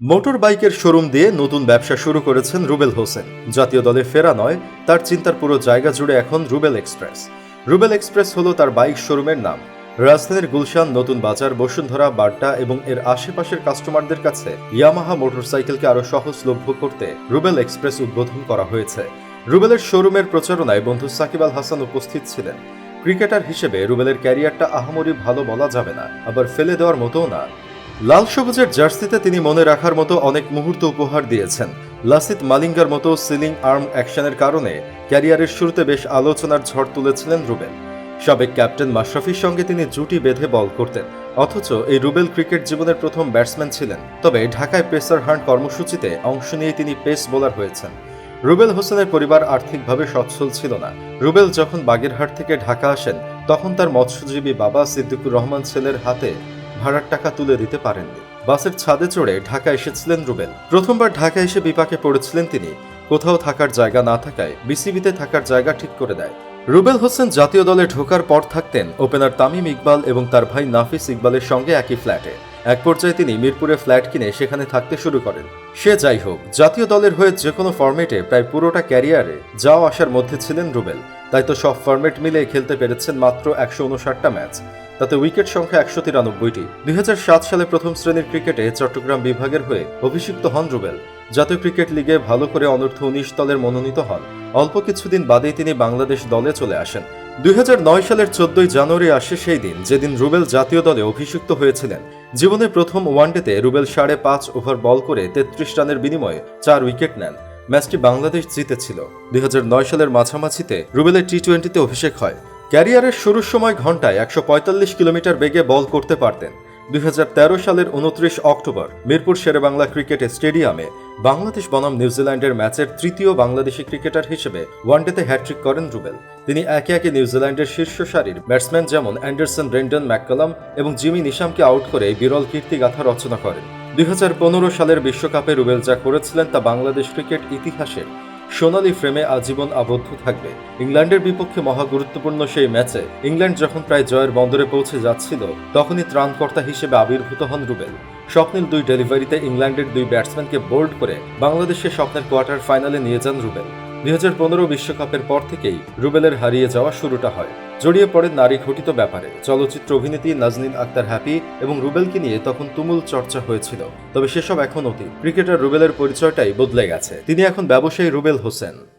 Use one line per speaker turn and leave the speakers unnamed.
Motor বাইকের showroom দিয়ে নতুন ব্যবসা শুরু করেছেন রুবেল হোসেন। জাতীয় দলে ফেরা নয়, তার চিন্তার পুরো জায়গা জুড়ে এখন রুবেল এক্সপ্রেস। রুবেল এক্সপ্রেস হলো তার বাইক শোরুমের নাম। রাজধানীর গুলশান, নতুন বাজার, বসুন্ধরা, বাড্ডা এবং এর আশেপাশের কাস্টমারদের কাছে ইয়ামাহা মোটরসাইকেলকে আরও সহজলভ্য করতে রুবেল এক্সপ্রেস উদ্বোধন করা হয়েছে। রুবেলের শোরুমের প্রচারণায় বন্ধু সাকিব আল হাসান উপস্থিত ছিলেন। ক্রিকেটার হিসেবে রুবেলের ক্যারিয়ারটা আহামরি ভালো বলা যাবে না, আবার ফেলে দেওয়ার মতোও না। লাল সবুজের জার্সিতে তিনি মনে রাখার মতো অনেক মুহূর্ত উপহার দিয়েছেন। লাসিত মালিঙ্গার মতো সিলিং আর্ম অ্যাকশনের কারণে ক্যারিয়ারের শুরুতে বেশ আলোচনার ঝড় তুলেছিলেন রুবেল। সাবেক ক্যাপ্টেন মাশরাফির সঙ্গে তিনি জুটি বেঁধে বল করতেন, অথচ এই রুবেল ক্রিকেট জীবনের প্রথম ব্যাটসম্যান ছিলেন। তবে ঢাকায় পেসার হান্ট কর্মসূচিতে অংশ নিয়ে তিনি পেস বোলার হয়েছেন। রুবেল হোসেনের পরিবার আর্থিকভাবে সচ্ছল ছিল না। রুবেল যখন বাগেরহাট থেকে ঢাকা আসেন, তখন তার মৎস্যজীবী বাবা সিদ্দিকুর রহমান ছেলের হাতে ভাড়ার টাকা তুলে দিতে পারেননি। বাসের ছাদে চড়ে ঢাকা এসেছিলেন রুবেল। প্রথমবার ঢাকা এসে বিপাকে পড়েছিলেন তিনি। কোথাও থাকার জায়গা না থাকায় বিসিবিতে থাকার জায়গা ঠিক করে দেয়। রুবেল হোসেন জাতীয় দলে ঢোকার পর থাকতেন ওপেনার তামিম ইকবাল এবং তার ভাই নাফিস ইকবালের সঙ্গে একই ফ্ল্যাটে। এক পর্যায়ে তিনি মিরপুরে ফ্ল্যাট কিনে সেখানে থাকতে শুরু করেন। সে যাই হোক, জাতীয় দলের হয়ে যে কোনো ফর্মেটে প্রায় পুরোটা ক্যারিয়ারে যাও আসার মধ্যে ছিলেন রুবেল। তাই তো সব ফর্মেট মিলে খেলতে পেরেছেন মাত্র একশো উনষাটটা ম্যাচ। তাতে উইকেট সংখ্যা একশো তিরানব্বইটি। দুই হাজার সাত সালে প্রথম শ্রেণির ক্রিকেটে চট্টগ্রাম বিভাগের হয়ে অভিষিক্ত হন রুবেল। জাতীয় ক্রিকেট লিগে ভালো করে অনূর্ধ্ব উনিশ দলের মনোনীত হন। অল্প কিছুদিন বাদেই তিনি বাংলাদেশ দলে চলে আসেন। দুই হাজার নয় সালের চোদ্দই জানুয়ারি আসে সেই দিন যেদিন রুবেল জাতীয় দলে অভিষিক্ত হয়েছিলেন। জীবনের প্রথম ওয়ানডেতে রুবেল সাড়ে পাঁচ ওভার বল করে তেত্রিশ রানের বিনিময়ে চার উইকেট নেন। ম্যাচটি বাংলাদেশ জিতেছিল। দুই হাজার নয় সালের মাঝামাঝিতে রুবেলের টি টোয়েন্টিতে অভিষেক হয়। ক্যারিয়ারের শুরুর সময় ঘন্টায় একশো কিলোমিটার বেগে বল করতে পারতেন। দুই হাজার তেরো সালের উনত্রিশ অক্টোবর মিরপুর শেরেবাংলা ক্রিকেট স্টেডিয়ামে বাংলাদেশ বনাম নিউজিল্যান্ডের ম্যাচের তৃতীয় বাংলাদেশি ক্রিকেটার হিসেবে ওয়ানডেতে হ্যাট্রিক করেন রুবেল। তিনি একে একে নিউজিল্যান্ডের শীর্ষ সারির ব্যাটসম্যান যেমন অ্যান্ডারসন, ব্রেন্ডন ম্যাককালাম এবং জিমি নিশামকে আউট করে বিরল কীর্তিগাথা রচনা করেন। দুই হাজার পনেরো সালের বিশ্বকাপে রুবেল যা করেছিলেন তা বাংলাদেশ ক্রিকেট ইতিহাসের সোনালি ফ্রেমে আজীবন আবদ্ধ থাকবে। ইংল্যান্ডের বিপক্ষে মহা গুরুত্বপূর্ণ সেই ম্যাচে ইংল্যান্ড যখন প্রায় জয়ের বন্দরে পৌঁছে যাচ্ছিল, তখনই ত্রাণকর্তা হিসেবে আবির্ভূত হন রুবেল। স্বপ্নের দুই ডেলিভারিতে ইংল্যান্ডের দুই ব্যাটসম্যানকে বোল্ড করে বাংলাদেশের স্বপ্নের কোয়ার্টার ফাইনালে নিয়ে যান রুবেল। দুই বিশ্বকাপের পর থেকেই রুবেলের হারিয়ে যাওয়া শুরুটা হয়। জড়িয়ে পড়ে নারী ঘটিত ব্যাপারে। চলচ্চিত্র অভিনেত্রী নাজনীন আক্তার হ্যাপি এবং রুবেলকে নিয়ে তখন তুমুল চর্চা হয়েছিল। তবে সেসব এখন অতি ক্রিকেটার রুবেলের পরিচয়টাই বদলে গেছে। তিনি এখন ব্যবসায়ী রুবেল হোসেন।